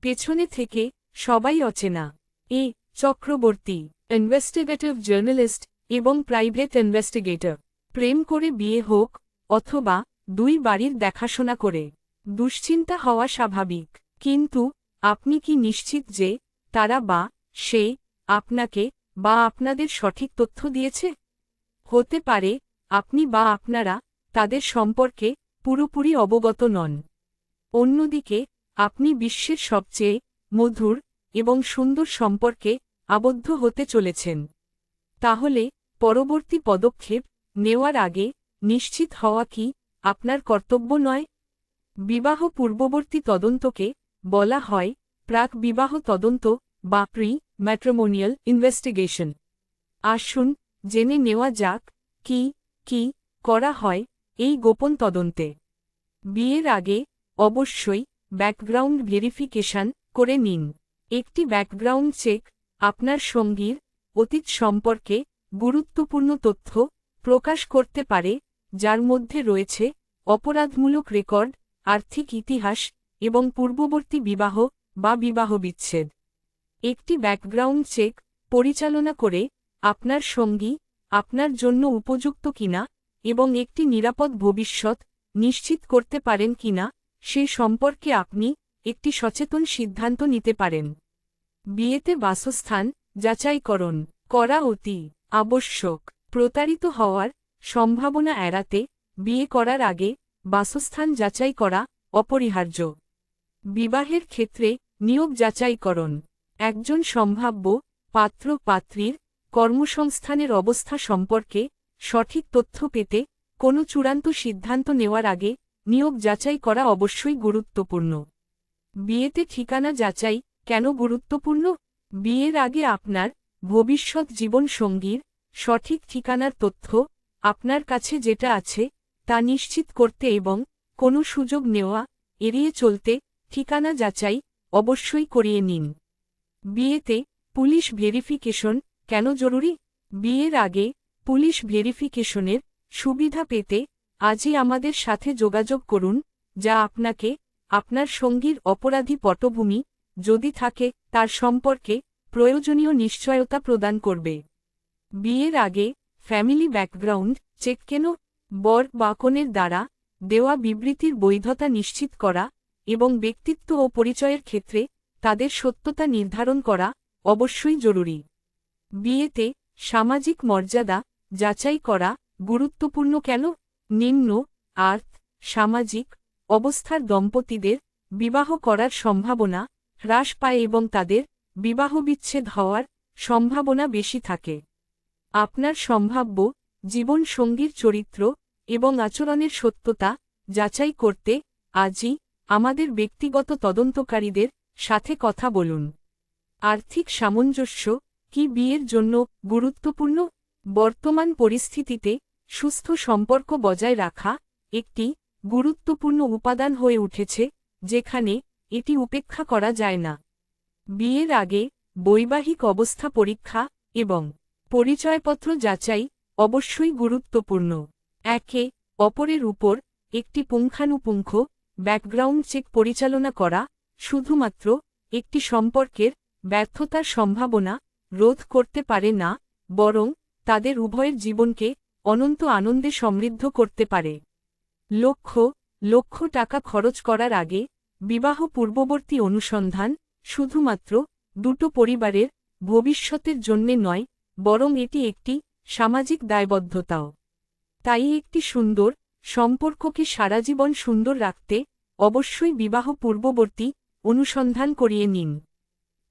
পেছনে থেকে সবাই অচেনা। এ চক্রবর্তী ইনভেস্টিগেটিভ জার্নালিস্ট এবং প্রাইভেট ইনভেস্টিগেটর প্রেম করে বিয়ে হোক অথবা দুই বাড়ির দেখাশোনা করে, দুশ্চিন্তা হওয়া স্বাভাবিক। কিন্তু আপনি কি নিশ্চিত যে তারা বা সে আপনাকে বা আপনাদের সঠিক তথ্য দিয়েছে? হতে পারে আপনি বা আপনারা তাদের সম্পর্কে পুরোপুরি অবগত নন। অন্যদিকে আপনি বিশ্বের সবচেয়ে মধুর এবং সুন্দর সম্পর্কে আবদ্ধ হতে চলেছেন। তাহলে পরবর্তী পদক্ষেপ নেওয়ার আগে নিশ্চিত হওয়া কি আপনার কর্তব্য নয়? বিবাহ পূর্ববর্তী তদন্তকে বলা হয় প্রাক বিবাহ তদন্ত বা প্রি ম্যাট্রিমোনিয়াল ইনভেস্টিগেশন। আসুন জেনে নেওয়া যাক কি কি করা হয় এই গোপন তদন্তে। বিয়ের আগে অবশ্যই ব্যাকগ্রাউন্ড ভেরিফিকেশন করে নিন। একটি ব্যাকগ্রাউন্ড চেক আপনার সঙ্গীর অতীত সম্পর্কে গুরুত্বপূর্ণ তথ্য প্রকাশ করতে পারে, যার মধ্যে রয়েছে অপরাধমূলক রেকর্ড, আর্থিক ইতিহাস এবং পূর্ববর্তী বিবাহ বা বিবাহ বিচ্ছেদ। একটি ব্যাকগ্রাউন্ড চেক পরিচালনা করে আপনার সঙ্গী আপনার জন্য উপযুক্ত কিনা এবং একটি নিরাপদ ভবিষ্যৎ নিশ্চিত করতে পারেন কিনা সে সম্পর্কে আপনি একটি সচেতন সিদ্ধান্ত নিতে পারেন। বিয়েতে বাসস্থান যাচাইকরণ করা অতি আবশ্যক। প্রতারিত হওয়ার সম্ভাবনা এড়াতে বিয়ে করার আগে বাসস্থান যাচাই করা অপরিহার্য। বিবাহের ক্ষেত্রে নিয়োগ যাচাইকরণ। একজন সম্ভাব্য পাত্র পাত্রীর কর্মসংস্থানের অবস্থা সম্পর্কে সঠিক তথ্য পেতে কোনো চূড়ান্ত সিদ্ধান্ত নেওয়ার আগে নিয়োগ যাচাই করা অবশ্যই গুরুত্বপূর্ণ। বিয়েতে ঠিকানা যাচাই কেন গুরুত্বপূর্ণ? বিয়ের আগে আপনার ভবিষ্যৎ জীবন সঙ্গীর সঠিক ঠিকানার তথ্য আপনার কাছে যেটা আছে তা নিশ্চিত করতে এবং কোনো সুযোগ নেওয়া, এড়িয়ে চলতে ঠিকানা যাচাই অবশ্যই করিয়ে নিন। বিয়েতে পুলিশ ভেরিফিকেশন কেন জরুরি? বিয়ের আগে পুলিশ ভেরিফিকেশনের সুবিধা পেতে আজই আমাদের সাথে যোগাযোগ করুন, যা আপনাকে, আপনার সঙ্গীর অপরাধী পটভূমি, যদি থাকে, তার সম্পর্কে প্রয়োজনীয় নিশ্চয়তা প্রদান করবে। বিয়ের আগে ফ্যামিলি ব্যাকগ্রাউন্ড চেক কেন, বর বা কনের দ্বারা, দেওয়া বিবৃতির বৈধতা নিশ্চিত করা, এবং ব্যক্তিত্ব ও পরিচয়ের ক্ষেত্রে, তাদের সত্যতা নির্ধারণ করা, অবশ্যই জরুরি। বিয়েতে, সামাজিক মর্যাদা, যাচাই করা, গুরুত্বপূর্ণ কেন? নিম্ন, আর্থ, সামাজিক অবস্থার দম্পতিদের বিবাহ করার সম্ভাবনা হ্রাস পায় এবং তাদের বিবাহবিচ্ছেদ হওয়ার সম্ভাবনা বেশি থাকে। আপনার সম্ভাব্য জীবন সঙ্গীর চরিত্র এবং আচরণের সত্যতা যাচাই করতে আজই আমাদের ব্যক্তিগত তদন্তকারীদের সাথে কথা বলুন। আর্থিক সামঞ্জস্য কি বিয়ের জন্য গুরুত্বপূর্ণ? বর্তমান পরিস্থিতিতে সুস্থ সম্পর্ক বজায় রাখা একটি গুরুত্বপূর্ণ উপাদান হয়ে উঠেছে, যেখানে এটি উপেক্ষা করা যায় না। বিয়ের আগে বৈবাহিক অবস্থা পরীক্ষা এবং পরিচয়পত্র যাচাই অবশ্যই গুরুত্বপূর্ণ। একে অপরের উপর একটি পুঙ্খানুপুঙ্খ ব্যাকগ্রাউন্ড চেক পরিচালনা করা শুধুমাত্র একটি সম্পর্কের ব্যর্থতার সম্ভাবনা রোধ করতে পারে না, বরং তাদের উভয়ের জীবনকে অনন্ত আনন্দে সমৃদ্ধ করতে পারে। লক্ষ্য লক্ষ টাকা খরচ করার আগে বিবাহ পূর্ববর্তী অনুসন্ধান শুধুমাত্র দুটো পরিবারের ভবিষ্যতের জন্যে নয়, বরং এটি একটি সামাজিক দায়বদ্ধতাও। তাই একটি সুন্দর সম্পর্ককে সারা জীবন সুন্দর রাখতে অবশ্যই বিবাহ পূর্ববর্তী অনুসন্ধান করিয়ে নিন।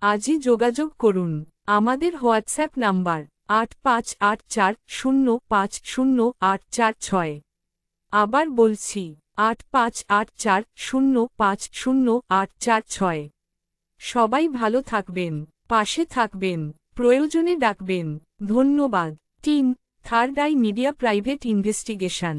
আজই যোগাযোগ করুন। আমাদের হোয়াটসঅ্যাপ নাম্বার আট পাঁচ আট চার শূন্য পাঁচ শূন্য আট চার ছয়। আবার বলছি, আট পাঁচ আট চার শূন্য পাঁচ শূন্য আট চার ছয়। সবাই ভালো থাকবেন, পাশে থাকবেন, প্রয়োজনে ডাকবেন। ধন্যবাদ। Team third eye media private investigation